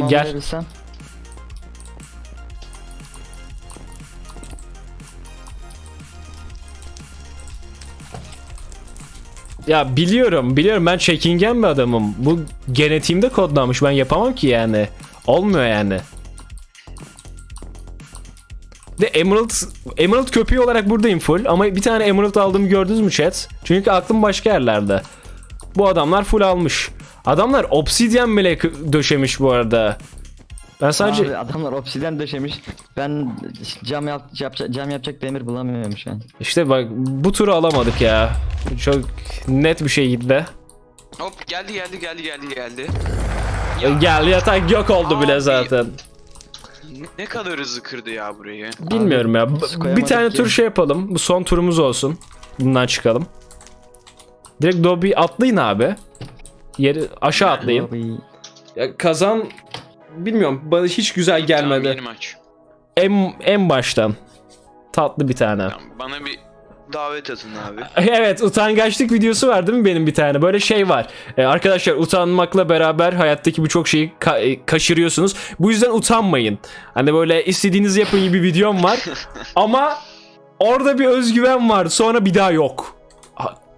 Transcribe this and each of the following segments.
Gel. Anlayabilsem. Ya biliyorum biliyorum ben çekingen bir adamım. Bu genetiğimde kodlanmış ben yapamam ki yani. Olmuyor yani. De Emerald Emerald köpeği olarak buradayım full ama bir tane Emerald aldığımı gördünüz mü chat? Çünkü aklım başka yerlerde. Bu adamlar full almış. Adamlar obsidyen bile döşemiş bu arada. Ben sadece Abi adamlar obsidyen döşemiş. Ben cam yap, yapacak cam yapacak demir bulamıyorum şu an. işte bak bu turu alamadık ya. Çok net bir şey gitti. Hop geldi geldi geldi geldi geldi. Gel yatak yok oldu bile Abi. zaten. Ne, kadar hızlı kırdı ya burayı. Bilmiyorum ya. B- Bir tane ki. tur şey yapalım. Bu son turumuz olsun. Bundan çıkalım. Direkt Dobby atlayın abi. Yeri aşağı atlayın. Ya kazan bilmiyorum bana hiç güzel Tamam, gelmedi. yeni maç. En en baştan tatlı bir tane. Tamam, bana bir davet atın abi. Evet utangaçlık videosu var değil mi benim bir tane? Böyle şey var. Ee, arkadaşlar utanmakla beraber hayattaki birçok şeyi ka- e, kaçırıyorsunuz. Bu yüzden utanmayın. Hani böyle istediğinizi yapın gibi bir videom var. Ama orada bir özgüven var. Sonra bir daha yok.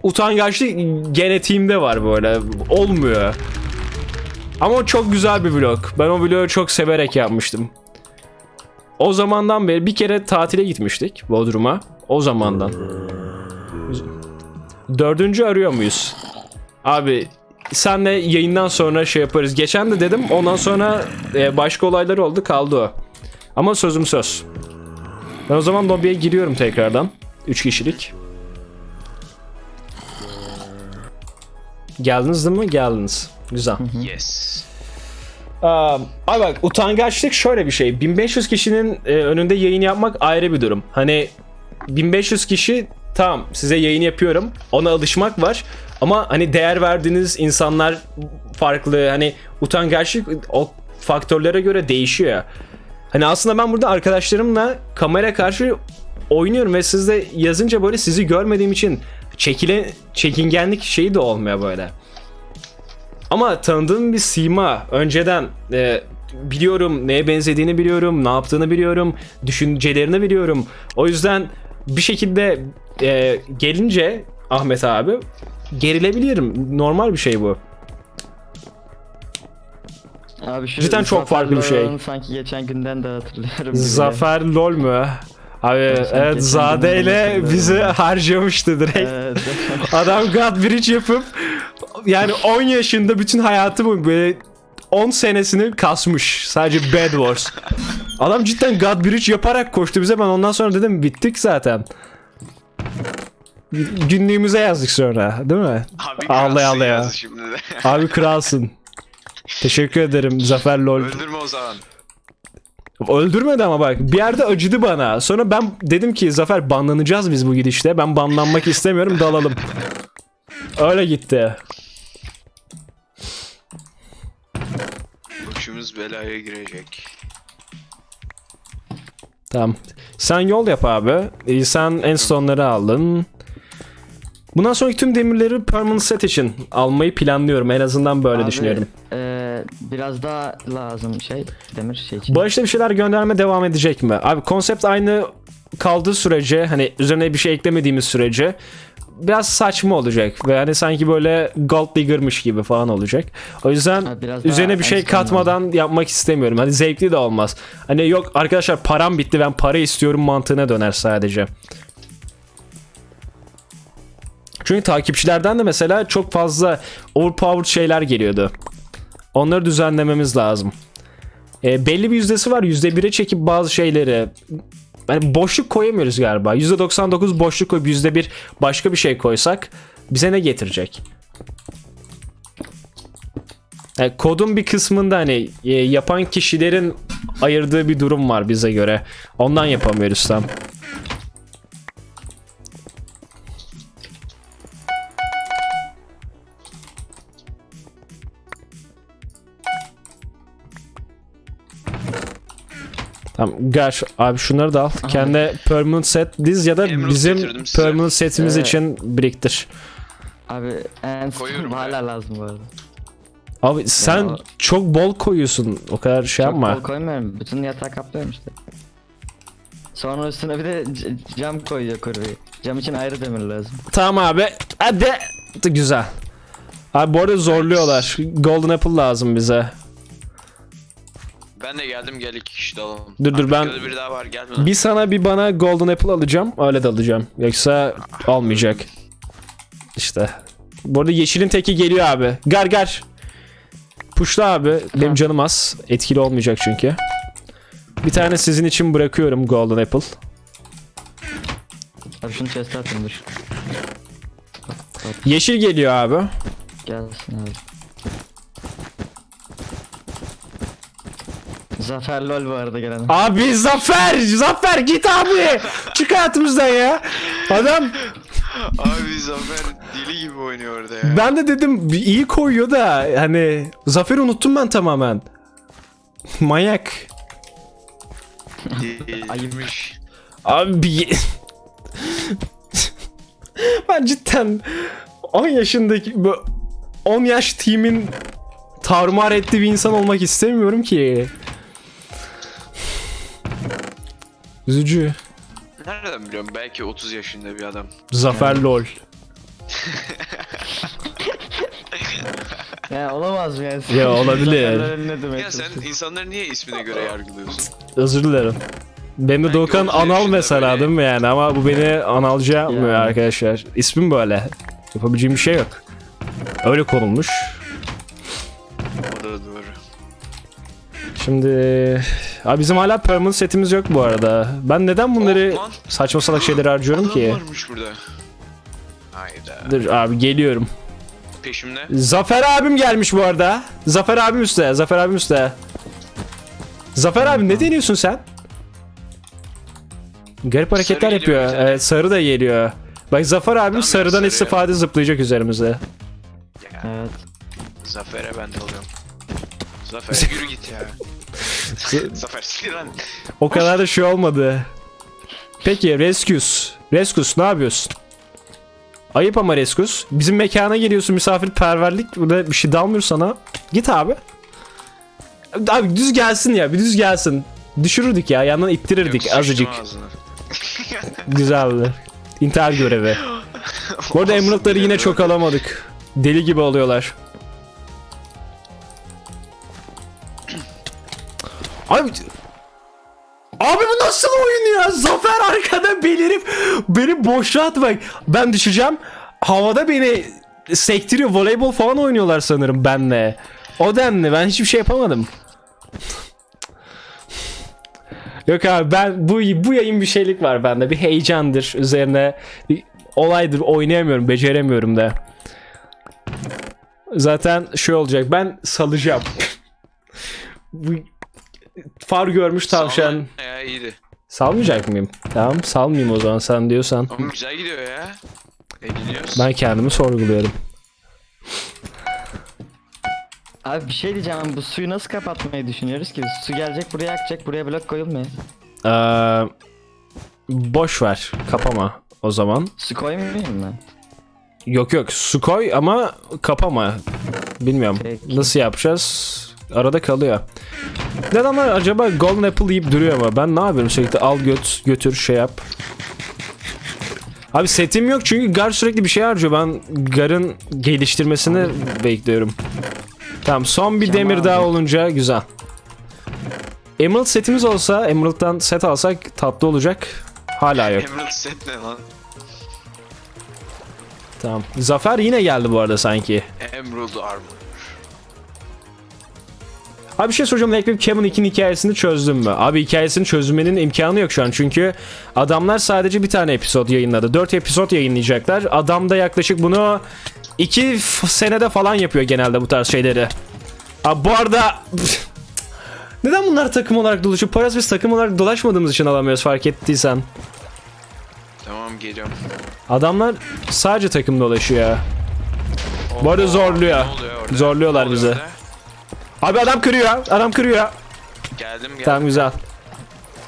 Utangaçlık genetiğimde var böyle. Olmuyor. Ama çok güzel bir vlog. Ben o vlogu çok severek yapmıştım. O zamandan beri bir kere tatile gitmiştik Bodrum'a. O zamandan. Dördüncü arıyor muyuz? Abi senle yayından sonra şey yaparız. Geçen de dedim ondan sonra e, başka olaylar oldu kaldı o. Ama sözüm söz. Ben o zaman lobiye giriyorum tekrardan. 3 kişilik. Geldiniz değil mi? Geldiniz. Güzel. Yes. Aa, Ay bak utangaçlık şöyle bir şey. 1500 kişinin e, önünde yayın yapmak ayrı bir durum. Hani 1500 kişi tamam size yayın yapıyorum. Ona alışmak var. Ama hani değer verdiğiniz insanlar farklı. Hani utangaçlık o faktörlere göre değişiyor. ya. Hani aslında ben burada arkadaşlarımla kamera karşı oynuyorum ve siz de yazınca böyle sizi görmediğim için çekile çekingenlik şeyi de olmuyor böyle. Ama tanıdığım bir sima önceden e, biliyorum neye benzediğini biliyorum, ne yaptığını biliyorum, düşüncelerini biliyorum. O yüzden bir şekilde e, gelince Ahmet abi gerilebilirim. Normal bir şey bu. abi şu Cidden çok farklı bir şey. Sanki geçen günden de hatırlıyorum. Zafer lol mu? Abi evet Zade ile bizi harcamıştı direkt. Evet. Adam God Bridge yapıp yani 10 yaşında bütün hayatı bu böyle 10 senesini kasmış. Sadece Bad Wars. Adam cidden God Bridge yaparak koştu bize. Ben ondan sonra dedim bittik zaten. Günlüğümüze yazdık sonra değil mi? Abi Ağlaya ağlaya. Abi kralsın. Teşekkür ederim Zafer LOL. Öldürme o zaman. Öldürmedi ama bak bir yerde acıdı bana. Sonra ben dedim ki Zafer banlanacağız biz bu gidişte. Ben banlanmak istemiyorum dalalım. Öyle gitti. Başımız belaya girecek. Tamam. Sen yol yap abi. Sen enstone'ları aldın. Bundan sonraki tüm demirleri permanent set için almayı planlıyorum. En azından böyle Abi, düşünüyorum. eee, biraz daha lazım şey demir şey için. Bağışta bir şeyler gönderme devam edecek mi? Abi konsept aynı kaldığı sürece hani üzerine bir şey eklemediğimiz sürece biraz saçma olacak ve hani sanki böyle gold digger'mış gibi falan olacak. O yüzden Ha, biraz üzerine bir şey katmadan yapmak istemiyorum. Hani zevkli de olmaz. Hani yok arkadaşlar param bitti ben para istiyorum mantığına döner sadece. Çünkü takipçilerden de mesela çok fazla overpowered şeyler geliyordu. Onları düzenlememiz lazım. E, belli bir yüzdesi var. Yüzde bire çekip bazı şeyleri yani boşluk koyamıyoruz galiba. Yüzde 99 boşluk koyup yüzde bir başka bir şey koysak bize ne getirecek? Yani kodun bir kısmında hani e, yapan kişilerin ayırdığı bir durum var bize göre. Ondan yapamıyoruz tam. Gel şu- abi şunları da al. Kendi permanent set diz ya da Emerald bizim getirdim size. permanent setimiz Ee, için biriktir. Abi en Koyuyorum hala lazım bu arada. Abi sen o- çok bol koyuyorsun. O kadar şey Çok yapma. bol koymuyorum. Bütün yatağı kaplıyorum işte. Sonra üstüne bir de c- cam koyuyor kurvi. Cam için ayrı demir lazım. Tamam abi. Hadi. Güzel. Abi bu arada zorluyorlar. Golden Apple lazım bize. Ben de geldim gel iki kişi de alalım. Dur, dur, ben- Arkada biri daha var gel. Bir sana bir bana Golden Apple alacağım. Öyle de alacağım. Yoksa olmayacak. İşte. Bu arada yeşilin teki geliyor abi. Gar gar. Puşla abi. Benim canım az. Etkili olmayacak çünkü. Bir tane sizin için bırakıyorum Golden Apple. Abi şunu chest'e atayım dur. Yeşil geliyor abi. Gelsin abi. Zafer lol bu arada gelen. Abi Zafer! Zafer git abi! Çık hayatımızdan ya. Adam Abi Zafer deli gibi oynuyor orada ya. ben de dedim bir iyi koyuyor da hani Zafer'i unuttum ben tamamen. Manyak. Deliymiş. Abi ben cidden 10 yaşındaki bu 10 yaş team'in tarumar ettiği bir insan olmak istemiyorum ki. Üzücü. Nereden biliyorum belki 30 yaşında bir adam. Zafer lol. Ya olamaz mı yani? Ya, olabilir. Zafer lol ne demek? Ya sen insanları niye ismine göre yargılıyorsun? Özür dilerim. Benim de Belki Doğukan 30 anal yaşında mesela böyle- değil mi yani ama bu beni analcı yapmıyor Yani. arkadaşlar. İsmim böyle. Yapabileceğim bir şey yok. Öyle konulmuş. O da doğru. Şimdi abi bizim hala permanent setimiz yok bu arada. Ben neden bunları Oh, lan. saçma salak şeyleri harcıyorum Adam ki? varmış burada. Hayda. Dur abi geliyorum. Peşimde. Zafer abim gelmiş bu arada. Zafer abim üstte. Zafer abim üstte. Zafer abi ne deniyorsun sen? Garip hareketler geliyor yapıyor. Evet sarı da geliyor. Bak Zafer abim Tamam, sarıdan sarı ya. istifade zıplayacak üzerimize. Ya, Evet. Zafer'e ben de alıyorum. Zafer yürü git ya. Zafer. O kadar da şey olmadı. Peki Rescus. Rescus ne yapıyorsun? Ayıp ama Rescus. Bizim mekana geliyorsun misafirperverlik. Burada bir şey dalmıyor sana. Git abi. Abi düz gelsin ya bir düz gelsin. Düşürürdük ya yandan ittirirdik Yok, azıcık. Güzeldi. İntihar görevi. Bu arada Emerald'ları yine çok alamadık. Deli gibi oluyorlar. Abi Abi bu nasıl oyun ya? Zafer arkada belirip beni boşa atmak. Ben düşeceğim. Havada beni sektiriyor. Voleybol falan oynuyorlar sanırım benle. O denli. Ben hiçbir şey yapamadım. Yok abi ben bu bu yayın bir şeylik var bende. Bir heyecandır üzerine bir olaydır oynayamıyorum, beceremiyorum da. Zaten şey olacak. Ben salacağım. bu far görmüş tavşan. Sağ Ya iyiydi. Salmayacak mıyım? Tamam salmayayım o zaman sen diyorsan. Ama güzel gidiyor ya. Eğleniyoruz. Ben kendimi sorguluyorum. Abi bir şey diyeceğim bu suyu nasıl kapatmayı düşünüyoruz ki? Su gelecek buraya akacak buraya blok koyulmuyor. Ee, boş ver. Kapama o zaman. Su koymayayım mı? Yok yok su koy ama kapama. Bilmiyorum. Peki. Nasıl yapacağız? Arada kalıyor. Adamlar acaba Golden Apple yiyip duruyor ama ben ne yapıyorum sürekli al göt götür şey yap. Abi setim yok çünkü Gar sürekli bir şey harcıyor. Ben Gar'ın geliştirmesini bekliyorum. Tamam son bir Tamam demir abi. daha olunca güzel. Emerald setimiz olsa Emerald'dan set alsak tatlı olacak. Hala yok. Emerald set ne lan? Tamam. Zafer yine geldi bu arada sanki. Emerald armor. Abi bir şey soracağım. Black Web Kevin 2'nin hikayesini çözdüm mü? Abi hikayesini çözmenin imkanı yok şu an. Çünkü adamlar sadece bir tane episod yayınladı. 4 episod yayınlayacaklar. Adam da yaklaşık bunu 2 senede falan yapıyor genelde bu tarz şeyleri. Abi bu arada... Neden bunlar takım olarak dolaşıyor? Paras biz takım olarak dolaşmadığımız için alamıyoruz fark ettiysen. Tamam geliyorum. Adamlar sadece takım dolaşıyor. Bu arada zorluyor. Zorluyorlar bizi. Abi adam kırıyor. Adam kırıyor. Geldim geldim. Tamam güzel.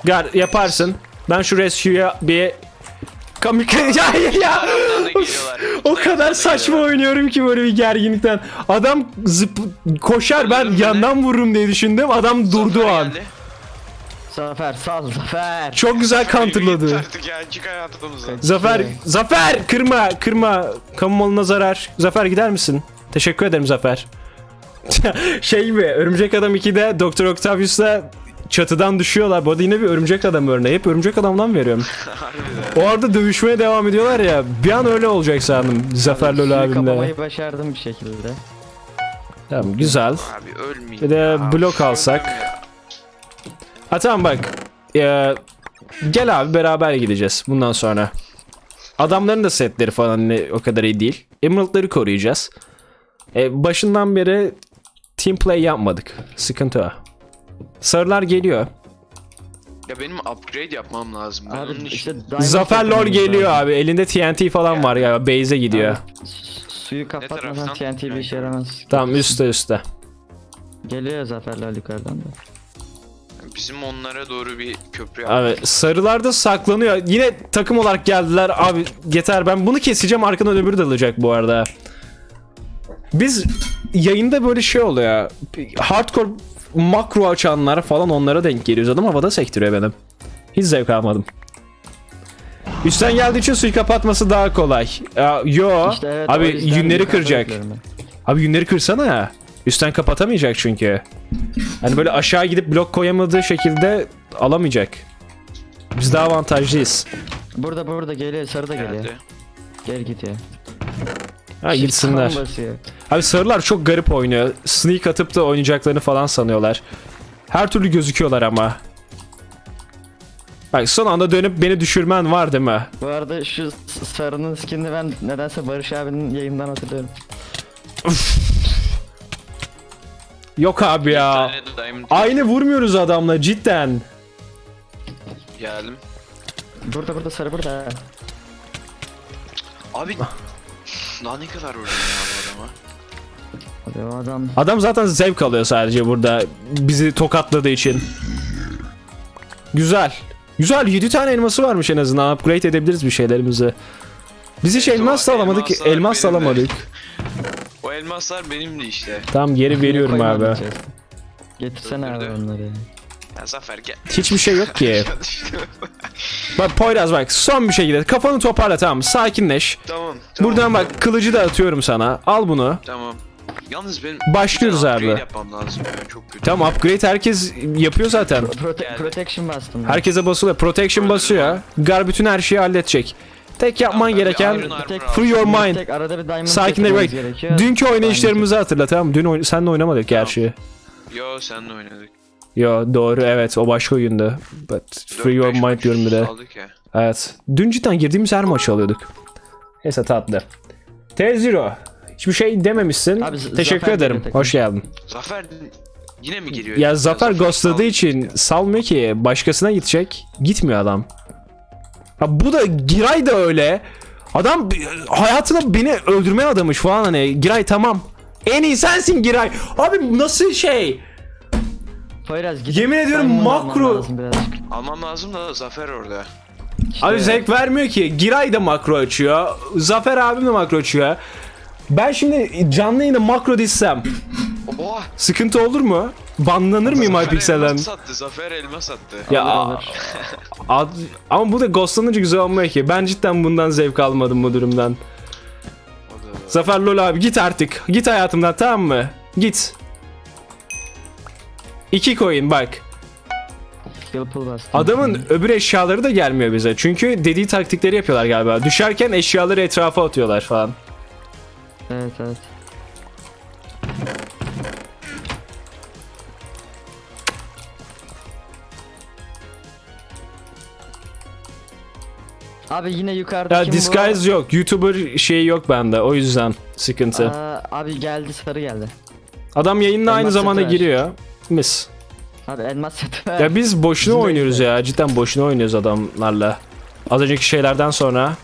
Gar yaparsın. Ben şu rescue'ya bir kamikaze ya ya ya. O kadar saçma oynuyorum ki böyle bir gerginlikten. Adam zıp koşar ben yandan vururum diye düşündüm. Adam durdu o an. Zafer sal Zafer. Çok güzel counterladı. Artık ya çık hayatımızdan. Zafer. Zafer kırma, kırma. Kamu malına zarar. Zafer gider misin? Teşekkür ederim Zafer. şey gibi, Örümcek Adam 2'de Dr. Octavius'la çatıdan düşüyorlar. Bu arada yine bir Örümcek Adam örneği. Hep Örümcek Adam'dan veriyorum. O arada dövüşmeye devam ediyorlar ya. Bir an öyle olacak sandım Zafer Lolo abimle. kapamayı başardım bir şekilde. Tamam güzel. Abi ölmeyeyim Bir de ya. blok alsak. Ha tamam bak. Ee, gel abi beraber gideceğiz bundan sonra. Adamların da setleri falan ne, o kadar iyi değil. Emerald'ları koruyacağız. Ee, başından beri team play yapmadık. Sıkıntı o. Sarılar geliyor. Ya benim upgrade yapmam lazım. Ben Abi onun için... işte diamond Zafer lol geliyor abi. Elinde TNT falan var ya. Base'e gidiyor. Abi, su- Suyu kapatmasan taraftan? TNT bir işe yaramaz. Tamam üstte üstte. Geliyor Zaferler yukarıdan da. Bizim onlara doğru bir köprü yap. Abi sarılarda saklanıyor. Yine takım olarak geldiler. Abi yeter ben bunu keseceğim arkadan öbürü dalacak bu arada. Biz yayında böyle şey oluyor. Hardcore makro açanlar falan onlara denk geliyoruz. Adam havada sektiriyor benim. Hiç zevk almadım. Üstten geldiği için suyu kapatması daha kolay. Ya, yo. İşte evet, o abi yüzden yünleri yukarıda kıracak. bekliyorum ben. Abi yünleri kırsana ya. Üstten kapatamayacak çünkü. Hani böyle aşağı gidip blok koyamadığı şekilde alamayacak. Biz daha avantajlıyız. Burada burada geliyor sarı da geliyor. Geldi. Gel git ya. Ha gitsinler. Basıyor. Abi sarılar çok garip oynuyor. Sneak atıp da oynayacaklarını falan sanıyorlar. Her türlü gözüküyorlar ama. Bak son anda dönüp beni düşürmen var değil mi? Bu arada şu sarının skinini ben nedense Barış abinin yayından hatırlıyorum. Yok abi ya. Aynı vurmuyoruz adamla cidden. geldim. Burada burada sarı burada. Abi daha ne kadar vurdum ya bu adama. Hadi o adam Adam zaten zevk alıyor sadece burada bizi tokatladığı için. Güzel. Güzel 7 tane elması varmış en azından upgrade edebiliriz bir şeylerimizi. Biz hiç Evet, elmas da alamadık, elmaslar elmas da benim de. alamadık. O elmaslar benimdi işte. Tamam geri veriyorum abi. içerisine. Getirsene abi Öldürdü. onları ya. Zafer gel. Hiçbir şey yok ki. Bak Poyraz bak son bir şekilde kafanı toparla tamam sakinleş. tamam, tamam. Buradan bak kılıcı da atıyorum sana. Al bunu. Tamam. Yalnız benim Başlıyoruz abi. yapmam lazım. Çok kötü. Tamam upgrade herkes yapıyor zaten. Prote- protection bastım. ben. Herkese basılıyor. Protection basıyor. Gar bütün her şeyi halledecek. Tek yapman Tamam, gereken iron free your mind. Tek arada bir diamond bak. getirmemiz gerekiyor. Dünkü oynayışlarımızı hatırla tamam? Dün oyn- senle oynamadık gerçi. Yo senle oynadık. Yo doğru evet o başka oyundu. But free your 4-5 mind diyorum bir de. Evet. Dün cidden girdiğimiz her maçı alıyorduk. Neyse tatlı. T0. Hiçbir şey dememişsin. Abi, Teşekkür Zafer ederim. Hoş geldin. Zafer yine mi geliyor? Ya Zafer ghostladığı sağ- için salmıyor ki. Başkasına gidecek. Gitmiyor adam. Ha bu da Giray da öyle. Adam hayatını beni öldürmeye adamış falan hani. Giray tamam. En iyi sensin Giray. Abi nasıl şey? Poyraz git. Yemin ediyorum makro- lazım birazcık. Almam lazım da Zafer orada. İşte Abi zevk vermiyor ki. Giray da makro açıyor. Zafer abim de makro açıyor. Ben şimdi canlı yayında makro dizsem Oha! sıkıntı olur mu? Banlanır mıyım Zafer Hypixel'den? elmas sattı. Zafer elmas sattı. Ya Olur, ama bu da ghostlanınca güzel olmuyor ki. Ben cidden bundan zevk almadım bu durumdan. O da- Zafer Lol abi git artık. Git hayatımdan tamam mı? Git. İki coin bak. Adamın öbür eşyaları da gelmiyor bize. Çünkü dediği taktikleri yapıyorlar galiba. Düşerken eşyaları etrafa atıyorlar falan. Evet evet. Abi yine yukarıda Ya kim disguise yok. YouTuber şeyi yok bende. O yüzden bu? sıkıntı. Aa, abi geldi sarı geldi. Adam yayınla aynı elmas zamanda seti ver. giriyor. Mis. Abi elmas ver. Ya biz boşuna Bizim oynuyoruz işte. ya. Cidden boşuna oynuyoruz adamlarla. Az önceki şeylerden sonra.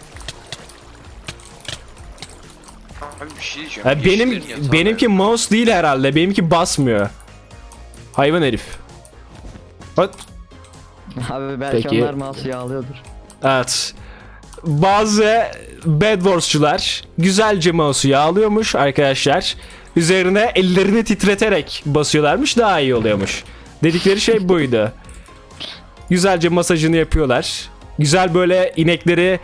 Abi bir şey diyeceğim. Ya benim Yeşillerin yatağı benimki mouse değil herhalde. Benimki basmıyor. Hayvan herif. Bak Abi belki Peki. onlar mouse'u yağlıyordur. evet. Bazı Bad Wars'çular güzelce mouse'u yağlıyormuş arkadaşlar. Üzerine ellerini titreterek basıyorlarmış daha iyi oluyormuş. Dedikleri şey buydu. Güzelce masajını yapıyorlar. Güzel böyle inekleri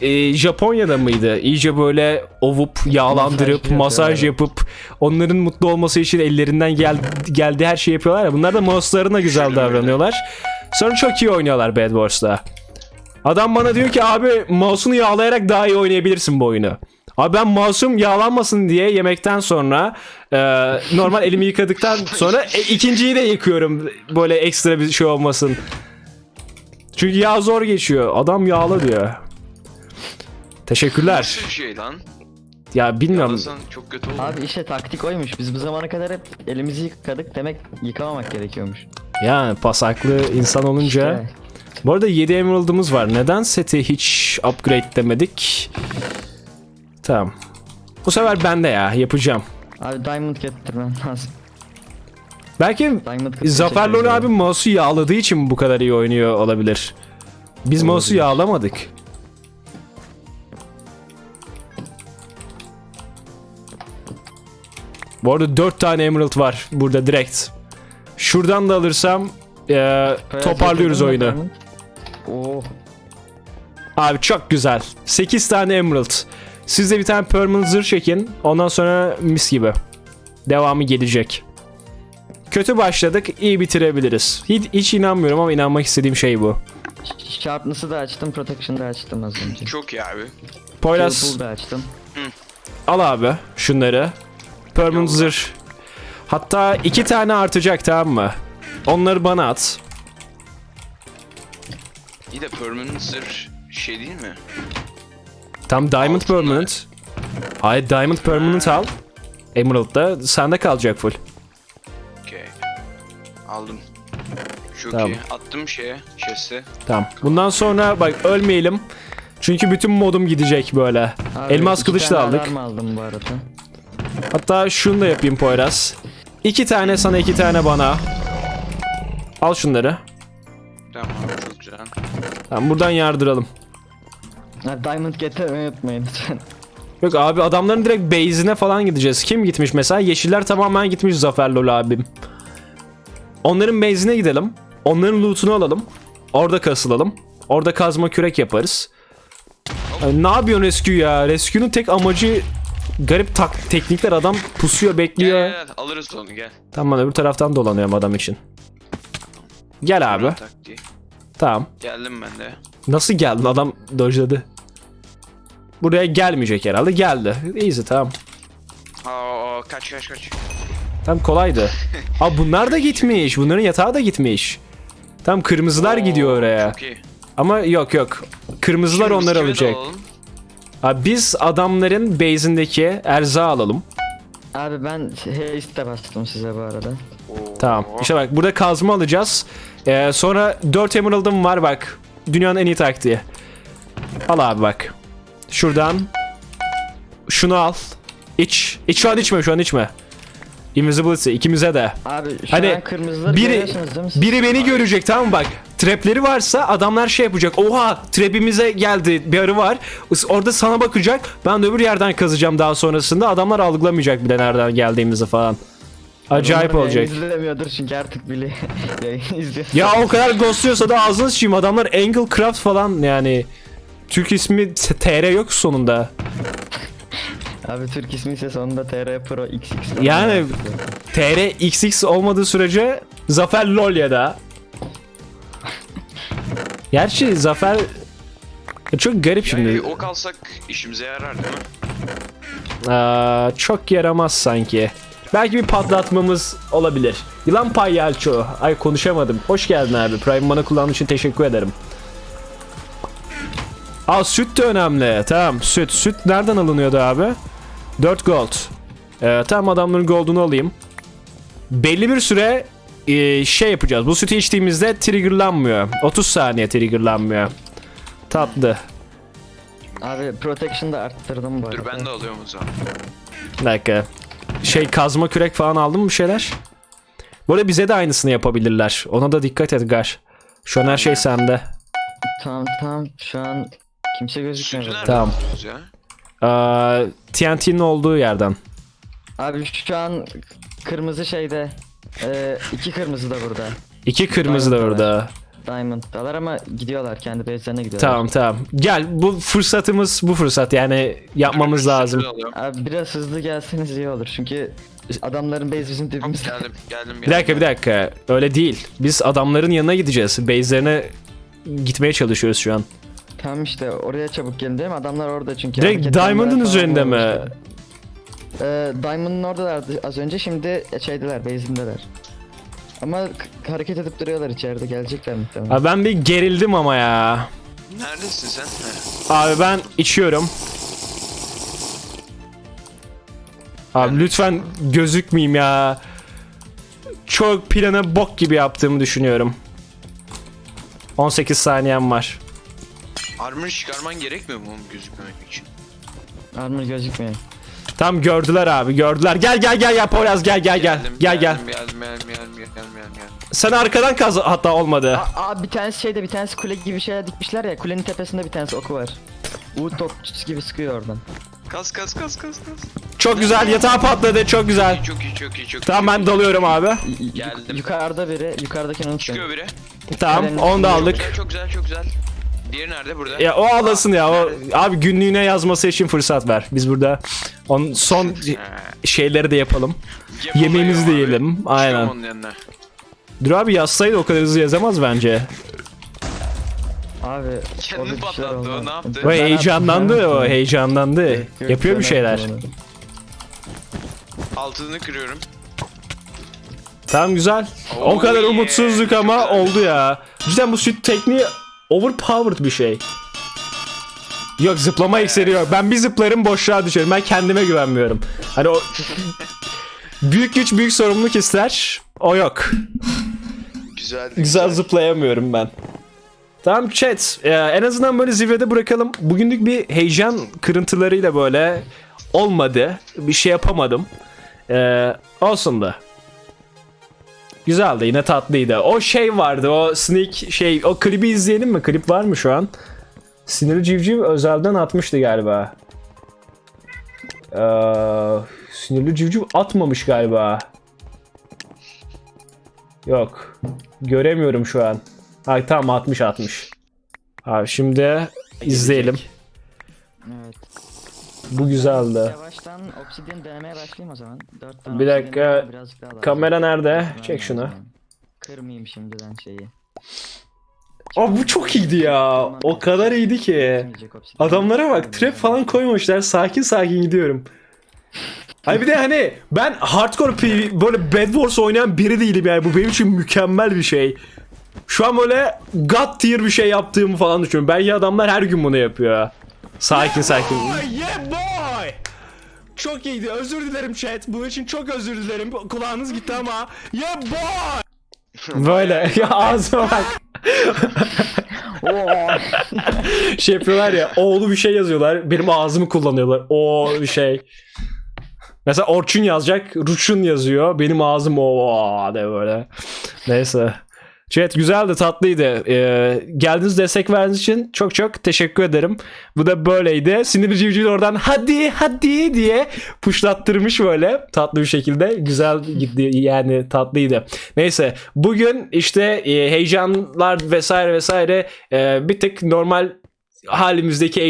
e, Japonya'da mıydı? İyice böyle ovup yağlandırıp Masaj masaj, yapıp onların mutlu olması için ellerinden gel, geldiği her şeyi yapıyorlar ya. Bunlar da mouse'larına güzel davranıyorlar. Sonra çok iyi oynuyorlar Bad Wars'ta. Adam bana diyor ki abi mouse'unu yağlayarak daha iyi oynayabilirsin bu oyunu. Abi ben mouse'um yağlanmasın diye yemekten sonra e, normal elimi yıkadıktan sonra e, ikinciyi de yıkıyorum böyle ekstra bir şey olmasın. Çünkü yağ zor geçiyor. Adam yağla diyor. Teşekkürler. Nasıl bir şey lan? Ya bilmiyorum. Yalasan çok kötü olur. Abi işte taktik oymuş. Biz bu zamana kadar hep elimizi yıkadık. Demek yıkamamak gerekiyormuş. Yani pasaklı insan olunca. İşte. Bu arada 7 Emerald'ımız var. Neden seti hiç upgrade demedik? Tamam. Bu sefer bende ya. Yapacağım. Abi diamond getirmem lazım. Belki Zafer Lolo abi. mouse'u yağladığı için bu kadar iyi oynuyor olabilir. Biz mouse'u Olabilir. yağlamadık. Bu arada 4 tane Emerald var burada direkt. Şuradan da alırsam Böyle toparlıyoruz oyunu. Oh. Abi çok güzel. 8 tane Emerald. Siz de bir tane Permanent zırh çekin. Ondan sonra mis gibi. Devamı gelecek. Kötü başladık. iyi bitirebiliriz. Hiç, hiç inanmıyorum ama inanmak istediğim şey bu. Sharpness'ı da açtım, Protection'ı da açtım az önce. Çok iyi abi. Poyraz da açtım. al abi şunları. Permanent zırh. Hatta iki tane artacak tamam mı? Onları bana at. İyi de permanent zırh şey değil mi? Tam Diamond Altınlar. Permanent. Hayır Diamond Permanent al. Emerald da sende kalacak full. Okey. Aldım. Çok Tamam. iyi. Attım şeye, chest'e. Tamam. Bundan sonra bak ölmeyelim. Çünkü bütün modum gidecek böyle. Abi, Elmas iki kılıç da tane aldık. alarm aldım bu arada. Hatta şunu da yapayım Poyraz. İki tane sana iki tane bana. Al şunları. Tamam buradan yardıralım. Abi diamond getirmeyi unutmayın lütfen. Yok abi adamların direkt base'ine falan gideceğiz. Kim gitmiş mesela? Yeşiller tamamen gitmiş Zafer Lol abim. Onların base'ine gidelim. Onların loot'unu alalım. Orada kasılalım. Orada kazma kürek yaparız. Ay, ne yapıyorsun Rescue ya? Rescue'nun tek amacı garip tak teknikler adam pusuyor bekliyor. gel, gel, alırız onu gel. Tamam öbür taraftan dolanıyorum adam için. Gel abi. Taktiği. Tamam. Geldim ben de. Nasıl geldin? Adam dojladı. Buraya gelmeyecek herhalde. Geldi. Easy tamam. Aa, kaç kaç kaç. Tamam kolaydı. Aa bunlar da gitmiş. Bunların yatağı da gitmiş. Tamam kırmızılar Oo, gidiyor oraya. Çok iyi. Ama yok yok. Kırmızılar biz onları alacak. Abi biz adamların base'indeki erzağı alalım. Abi ben haste de bastım size bu arada. Oo. Tamam. İşte bak burada kazma alacağız. Ee, sonra 4 emerald'ım var bak. Dünyanın en iyi taktiği. Al abi bak. Şuradan. Şunu al. İç. İç şu an içme şu an içme. Invisibility ikimize de. Abi şu Hani an kırmızıları biri-? Biri beni görecek tamam mı bak. Trapleri varsa adamlar şey yapacak. Oha trapimize geldi bir arı var. Orada sana bakacak. Ben de öbür yerden kazacağım daha sonrasında. Adamlar algılamayacak bile nereden geldiğimizi falan. Acayip Adamlar olacak. Yayın izlemiyordur çünkü artık bile yayın izliyor. Ya o kadar ghostluyorsa da ağzını sıçayım. Adamlar Angle Craft falan yani. Türk ismi TR yok sonunda. Abi Türk ismi ise sonunda TR Pro XX. Yani- TR XX olmadığı sürece Zafer LoL ya da. Gerçi Zafer çok garip Yani şimdi. ok alsak işimize yarar değil mi? Aa, çok yaramaz sanki. Belki bir patlatmamız olabilir. Yılan Payyalço. Ay konuşamadım. Hoş geldin abi. Prime Mana kullandığın için teşekkür ederim. Aa süt de önemli. Tamam süt. Süt nereden alınıyordu abi? 4 gold. Ee, tamam adamların gold'unu alayım. Belli bir süre e, şey yapacağız. Bu sütü içtiğimizde triggerlanmıyor. 30 saniye triggerlanmıyor. Tatlı. Abi Protection da arttırdım bu arada. Dur ben de alıyorum o zaman. Bir dakika. Şey kazma kürek falan aldın mı bir şeyler? Arada bize de aynısını yapabilirler. Ona da dikkat et Gar. Şu an her şey sende. Tamam tamam şu an Kimse gözükmüyor. Sütü burada. nereden Tamam. ya? Ee, TNT'nin olduğu yerden. Abi şu an kırmızı şeyde. E, iki kırmızı da burada. İki kırmızı da orada. Diamond'dalar ama gidiyorlar kendi base'lerine gidiyorlar. Tamam tamam. Gel bu fırsatımız bu fırsat yani yapmamız lazım. Abi biraz hızlı gelseniz iyi olur çünkü adamların base bizim dibimizde. geldim geldim geldim. Bir dakika bir dakika. Öyle değil. Biz adamların yanına gideceğiz. Base'lerine gitmeye çalışıyoruz şu an. Tamam işte oraya çabuk gelin değil mi? Adamlar orada çünkü. Direkt Diamond'ın falan üzerinde mi? Ee, Diamond'ın oradalardı az önce şimdi şeydeler base'indeler. Ama k- hareket edip duruyorlar içeride gelecekler muhtemelen. Abi ben bir gerildim ama ya. Neredesin sen? He. Abi ben içiyorum. Abi lütfen gözükmeyeyim ya. Çok planı bok gibi yaptığımı düşünüyorum. 18 saniyem var. Armor çıkarman gerekmiyor mu oğlum gözükmemek için? Armor gözükmüyor. Tam gördüler abi gördüler. Gel gel gel gel Poyraz gel gel gel. Geldim, Gel gel. geldim, Geldim geldim geldim geldim geldim geldim. Sen arkadan kaz hatta olmadı. Aa, aa bir tanesi şeyde bir tanesi kule gibi şeyler dikmişler ya kulenin tepesinde bir tanesi oku var. Uğut topçusu gibi sıkıyor oradan. Kas kas kas kas kas. Çok güzel yatağı patladı çok güzel. Çok iyi çok iyi çok iyi. Tamam ben dalıyorum abi. Y- y- Geldim. Yukarıda biri yukarıdakini unutmayın. Çıkıyor biri. Tamam onu da Çok aldık. güzel çok güzel çok güzel. Diğeri nerede burada? Ya o ağlasın ya. O, abi günlüğüne yazması için fırsat ver. Biz burada onun son şeyleri de yapalım. Yapamıyor Yemeğimizi de abi. yiyelim. Aynen. onun yanına. Dur abi yazsaydı o kadar hızlı yazamaz bence. Abi Kendini orada bir şeyler patlattı o, olmaz. ne yaptı? O Ben heyecanlandı o heyecanlandı. Yok, yok, Yapıyor ben bir şeyler. onu. Altını kırıyorum. Tamam güzel. O kadar umutsuzluk ama oldu ya. Cidden bu süt tekniği overpowered bir şey. Yok zıplama iksiri yok. Ben bir zıplarım boşluğa düşerim. Ben kendime güvenmiyorum. Hani o büyük güç büyük sorumluluk ister. O yok. Güzel. Güzel zıplayamıyorum ben. Tamam chat. Ee, en azından böyle zirvede bırakalım. Bugünlük bir heyecan kırıntılarıyla böyle olmadı. Bir şey yapamadım. Ee, olsun da. Güzeldi yine tatlıydı. O şey vardı o sneak şey o klibi izleyelim mi? Klip var mı şu an? Sinirli Civciv özelden atmıştı galiba. Ee, sinirli Civciv atmamış galiba. Yok. Göremiyorum şu an. Ha tamam 60 60. Abi şimdi izleyelim. Evet. Bu güzeldi. Yavaştan obsidian denemeye başlayayım o zaman. 4 tane Bir dakika. denemem birazcık daha lazım. Kamera nerede? Lazım, Çek şunu. lazım. Kırmayayım şimdiden şeyi. Aa bu çok iyiydi ya. O kadar iyiydi ki. Obsidian. Adamlara bak trap falan koymamışlar. Sakin sakin gidiyorum. Ay bir de hani ben hardcore PV böyle Bed Wars oynayan biri değilim yani. Bu benim için mükemmel bir şey. Şu an böyle God tier bir şey yaptığımı falan düşünüyorum. Belki adamlar her gün bunu yapıyor. Sakin sakin. yeah boy! Çok iyiydi. Özür dilerim chat. Bunun için çok özür dilerim. Kulağınız gitti ama. Yeah boy! Böyle ya ağzıma bak. şey yapıyorlar ya oğlu bir şey yazıyorlar benim ağzımı kullanıyorlar o bir şey mesela Orçun yazacak Ruçun yazıyor benim ağzım o de böyle neyse Chat güzeldi tatlıydı. Ee, geldiğiniz destek verdiğiniz için çok çok teşekkür ederim. Bu da böyleydi. Sinirli civciv oradan hadi hadi diye puşlattırmış böyle tatlı bir şekilde. Güzel gitti yani tatlıydı. Neyse bugün işte e, heyecanlar vesaire vesaire e, bir tık normal halimizdeki